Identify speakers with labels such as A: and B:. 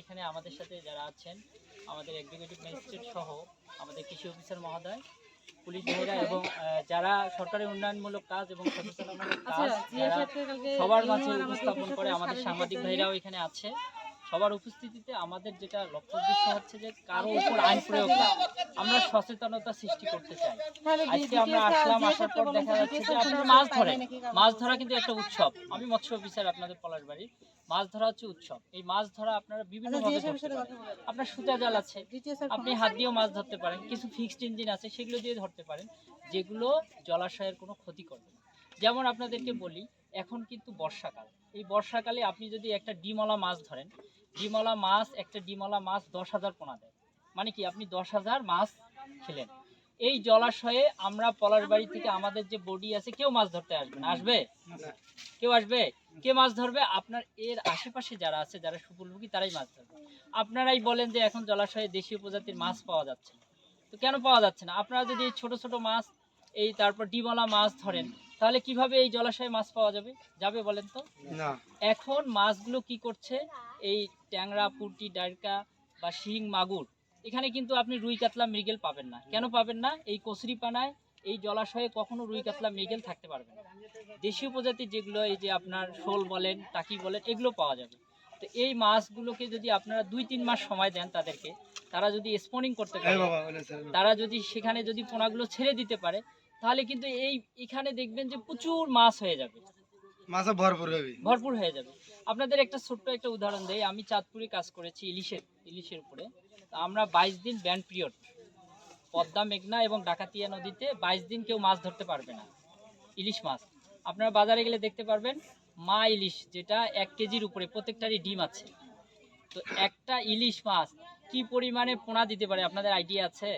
A: এখানে আমাদের সাথে যারা আছেন আমাদের এক্সিকিউটিভ ম্যাজিস্ট্রেট সহ আমাদের কৃষি অফিসার মহোদয় পুলিশ ভাইরা এবং যারা সরকারি উন্নয়নমূলক কাজ এবং সচেতনমূলক কাজ যারা সবার মাঝে উপস্থাপন করে আমাদের সাংবাদিক ভাইরাও এখানে আছে। সবার উপস্থিতিতে আমাদের যেটা লক্ষ্য উদ্দেশ্য হচ্ছে যে কারও উপর আইন প্রয়োগ না। আমরা সচেতনতা সৃষ্টি করতে চাই। আজকে আমরা আসলাম আসার পর দেখা যাচ্ছে যে আপনারা মাছ ধরেন। মাছ ধরা কিন্তু একটা উৎসব। আমি মৎস্য অফিসার আপনাদের পলাশবাড়ি মাছ ধরা হচ্ছে উৎসব। এই মাছ ধরা আপনারা বিভিন্ন ভাবে ধরতে পারেন। আপনার সুতা জাল আছে। আপনি হাত দিয়েও মাছ ধরতে পারেন। কিছু ফিক্সড ইঞ্জিন আছে সেগুলো দিয়ে ধরতে পারেন যেগুলো জলাশয়ের কোনো ক্ষতি করবে না। যেমন আপনাদেরকে বলি এখন কিন্তু বর্ষাকাল। এই বর্ষাকালে আপনি যদি একটা ডিমলা মাছ ধরেন ডিমলা মাছ একটা ডিমলা মাছ দশ হাজার পোনা দেয়। মানে কি আপনি দশ হাজার মাছ খেলেন। এই জলাশয়ে আমরা পলাশ বাড়ি থেকে আমাদের যে বডি আছে কেউ মাছ ধরতে আসবে না। আসবে? কেউ আসবে? কে মাছ ধরবে? আপনার এর আশেপাশে যারা আছে যারা সুপুলভোগী তারাই মাছ ধরবে। আপনারাই বলেন যে এখন জলাশয়ে দেশীয় প্রজাতির মাছ পাওয়া যাচ্ছে না। তো কেন পাওয়া যাচ্ছে না? আপনারা যদি ছোট ছোট মাছ এই তারপর ডিমলা মাছ ধরেন তাহলে কীভাবে এই জলাশয়ে মাছ পাওয়া যাবে? যাবে বলেন তো?
B: না।
A: এখন মাছগুলো কি করছে? এই ট্যাংরা পুঁটি ডাইরকা বা শিং মাগুর এখানে কিন্তু আপনি রুই কাতলা মৃগেল পাবেন না। কেন পাবেন না? এই কচুরি পানায় এই জলাশয়ে কখনো রুই কাতলা মৃগেল থাকতে পারবে না। দেশীয় প্রজাতির যেগুলো এই যে আপনার শোল বলেন টাকি বলেন এগুলো পাওয়া যাবে। তো এই মাছগুলোকে যদি আপনারা দুই তিন মাস সময় দেন তাদেরকে তারা যদি স্পনিং করতে পারে তারা যদি সেখানে যদি পোনাগুলো ছেড়ে দিতে পারে তাহলে কিন্তু এই এখানে দেখবেন যে প্রচুর মাছ হয়ে যাবে।
B: মাছে ভরপুর হবে।
A: ভরপুর হয়ে যাবে। আপনাদের একটা ছোট্ট একটা উদাহরণ দেই। আমি চাঁদপুরে কাজ করেছি ইলিশের ইলিশের উপরে। আমরা বাইশ দিন ব্যান্ড পিরিয়ড পদ্মা মেঘনা এবং ডাকাতিয়া নদীতে বাইশ দিন কেউ মাছ ধরতে পারবে না। ইলিশ মাছ। আপনারা বাজারে গেলে দেখতে পারবেন মা ইলিশ যেটা এক কেজির উপরে প্রত্যেকটারই ডিম আছে। তো একটা ইলিশ মাছ কি পরিমাণে পোনা দিতে পারে আপনাদের আইডিয়া আছে?